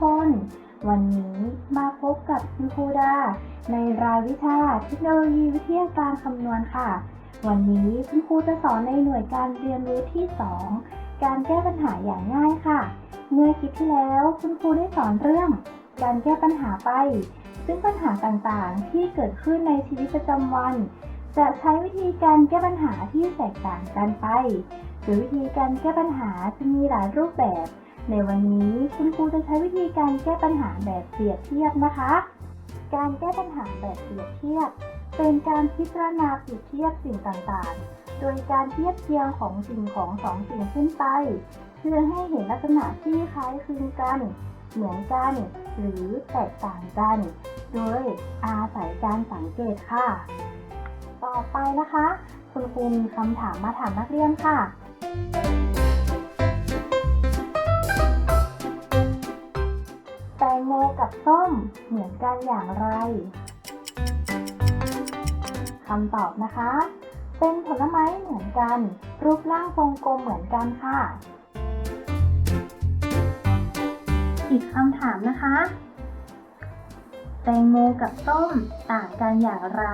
คน วันนี้มาพบกับคุณครูดา ในรายวิชาเทคโนโลยีวิทยาการคำนวณค่ะ วันนี้คุณครูจะสอนในหน่วยการเรียนรู้ที่ 2 การแก้ปัญหาอย่างง่ายค่ะ เมื่อคลิปที่แล้วคุณครูได้สอนเรื่อง การแก้ปัญหาไป ซึ่งปัญหาต่างๆ ที่เกิดขึ้นในชีวิตประจำวัน จะใช้วิธีการแก้ปัญหาที่แตกต่างกันไปหรือวิธีการแก้ปัญหาจะมีหลายรูปแบบ ในวันนี้คุณครูจะใช้วิธีการแก้ปัญหาแบบเปรียบเทียบนะคะ การแก้ปัญหาแบบเปรียบเทียบ เป็นการพิจารณาเปรียบเทียบสิ่งต่างๆ โดยการเทียบเคียงของสิ่งของสองสิ่งขึ้นไป เพื่อให้เห็นลักษณะที่คล้ายคลึงกัน เหมือนกัน หรือแตกต่างกัน โดยอาศัยการสังเกตค่ะ ต่อไปนะคะ คุณครูมีคำถามมาถามนักเรียนค่ะ โมกับส้มเหมือนกันอย่างไรคำตอบนะคะ เป็นผลไม้เหมือนกัน รูปร่างทรงกลมเหมือนกันค่ะ อีกคำถามนะคะ แตงโมกับส้มต่างกันอย่างไร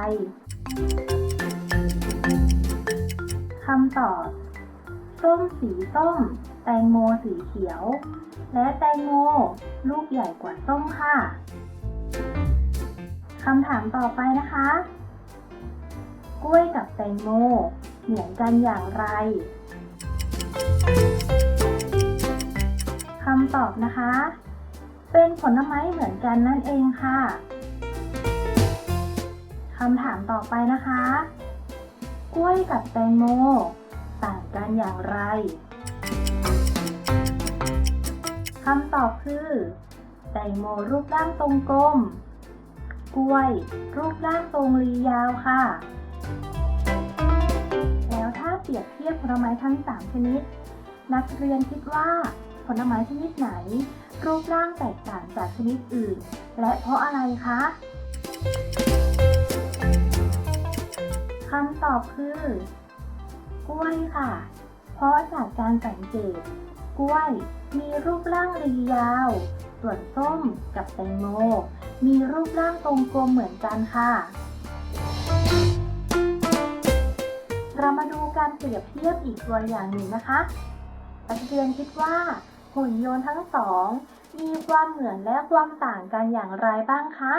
คำตอบ ส้มสีส้ม แตงโมสีเขียว และแตงโม ลูกใหญ่กว่าส้มค่ะคำถามต่อไปนะคะ กล้วยกับแตงโม เหมือนกันอย่างไรคำตอบนะคะ เป็นผลไม้เหมือนกันนั่นเองค่ะคำถามต่อไปนะคะ กล้วยกับแตงโม ต่างกันอย่างไร คำตอบคือแตงโมรูปร่างทรงกลม กล้วย รูปร่างทรงรียาวค่ะ แล้วถ้าเปรียบเทียบผลไม้ทั้ง 3 ชนิด นักเรียนคิดว่าผลไม้ชนิดไหน รูปร่างแตกต่างจากชนิดอื่น และเพราะอะไรคะคำตอบคือกล้วยค่ะ เพราะจากการสังเกต กล้วย มีรูปร่างรียาว ส่วนส้มกับแตงโม มีรูปร่างตรงกลมเหมือนกันค่ะ เรามาดูการเปรียบเทียบอีกตัวอย่างหนึ่งนะคะนักเรียนคิดว่าหุ่นยนต์ทั้งสอง มีความเหมือนและความต่างกันอย่างไรบ้างคะ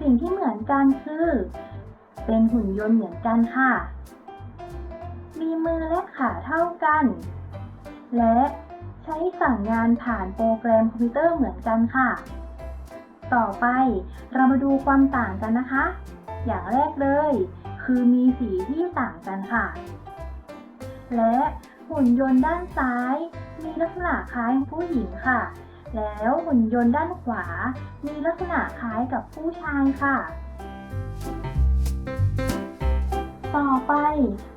สิ่งที่เหมือนกันคือ เป็นหุ่นยนต์เหมือนกันค่ะ มีมือและขาเท่ากัน และใช้สั่งงานผ่านโปรแกรมคอมพิวเตอร์เหมือนกันค่ะ ต่อไปเรามาดูความต่างกันนะคะ อย่างแรกเลย คือมีสีที่ต่างกันค่ะ และหุ่นยนต์ด้านซ้าย มีลักษณะคล้ายผู้หญิงค่ะ แล้วหุ่นยนต์ด้านขวา มีลักษณะคล้ายกับผู้ชายค่ะ ต่อไป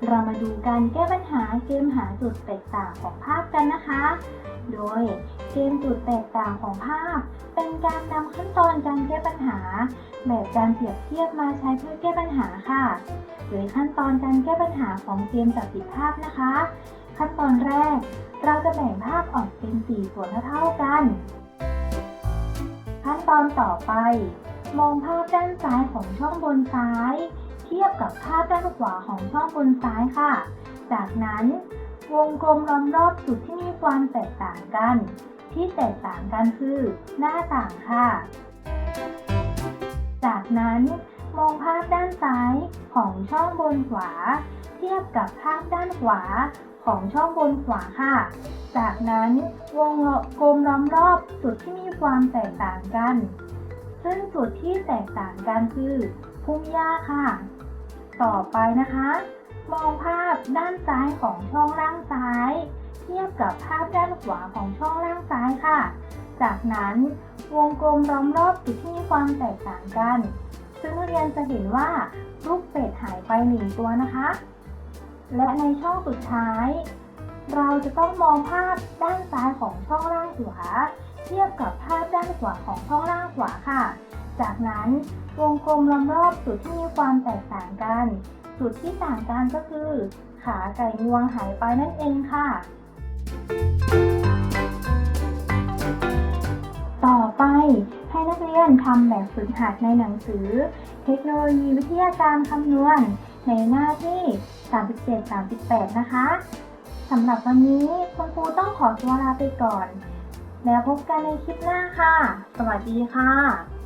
เรามาดูการแก้ปัญหาเกมหาจุดแตกต่างของภาพกันนะคะ โดยเกมจุดแตกต่างของภาพ เป็นการนำขั้นตอนการแก้ปัญหา แบบการเปรียบเทียบมาใช้เพื่อแก้ปัญหาค่ะ โดยขั้นตอนการแก้ปัญหาของเกมจับผิดภาพนะคะ ขั้นตอนแรก เราจะแบ่งภาพออกเป็น 4 ส่วนเท่าๆกัน ขั้นตอนต่อไป มองภาพด้านซ้ายของช่องบนซ้าย ทียบกับภาพด้านขวาของช่องบนซ้ายค่ะ จากนั้นวงกลมล้อมรอบจุดที่มีความแตกต่างกัน ที่แตกต่างกันคือ หน้าต่างค่ะ จากนั้นมองภาพด้านซ้ายของช่องบนขวา เทียบกับภาพด้านขวาของช่องบนขวาค่ะ จากนั้นวงกลมล้อมรอบจุดที่มีความแตกต่างกัน ซึ่งจุดที่แตกต่างกันคือพุ่มหญ้าค่ะ ต่อไปนะคะ มองภาพด้านซ้ายของช่องล่างซ้าย เทียบกับภาพด้านขวาของช่องล่างซ้ายค่ะ จากนั้นวงกลมล้อมรอบจุดที่มีความแตกต่างกัน ซึ่งนักเรียนจะเห็นว่าลูกเป็ดหายไปหนึ่งตัวนะคะ และในช่องสุดท้าย เราจะต้องมองภาพด้านซ้ายของช่องล่างขวา เทียบกับภาพด้านขวาของช่องล่างขวาค่ะ จากนั้นวงกลมล้อมรอบจุดที่มีความแตกต่างกัน จุดที่ต่างกันก็คือขขาไก่งวงหายไปนั่นเองค่ะ ต่อไปให้นักเรียนทำแบบฝึกหัดในหนังสือ เทคโนโลยีวิทยาการคำนวณ ในหน้าที่ 37-38 นะคะสำหรับวันนี้คุณครูต้องขอตัวลาไปก่อน แล้วพบกันในคลิปหน้าค่ะ สวัสดีค่ะ